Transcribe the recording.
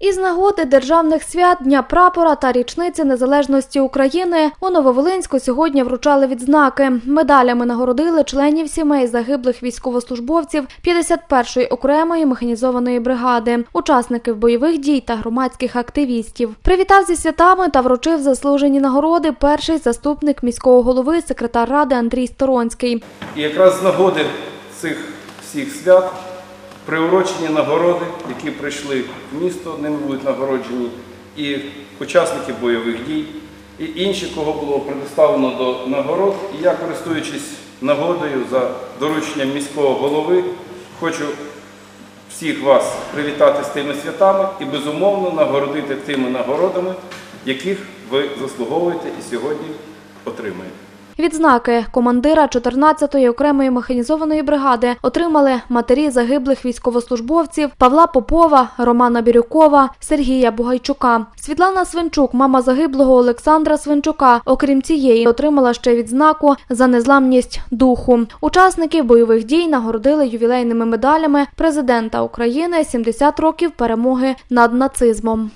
Із нагоди державних свят Дня прапора та річниці незалежності України у Нововолинську сьогодні вручали відзнаки. Медалями нагородили членів сімей загиблих військовослужбовців 51-ї окремої механізованої бригади, учасників бойових дій та громадських активістів. Привітав зі святами та вручив заслужені нагороди перший заступник міського голови, секретар ради Андрій Сторонський. І якраз з нагоди цих всіх свят приурочені нагороди, які прийшли в місто, ними будуть нагороджені і учасники бойових дій, і інші, кого було предоставлено до нагород. І я, користуючись нагодою за дорученням міського голови, хочу всіх вас привітати з тими святами і безумовно нагородити тими нагородами, яких ви заслуговуєте і сьогодні отримаєте. Відзнаки командира 14-ї окремої механізованої бригади отримали матері загиблих військовослужбовців Павла Попова, Романа Бірюкова, Сергія Бугайчука. Світлана Свинчук, мама загиблого Олександра Свинчука, окрім цієї, отримала ще відзнаку за незламність духу. Учасників бойових дій нагородили ювілейними медалями президента України 70 років перемоги над нацизмом.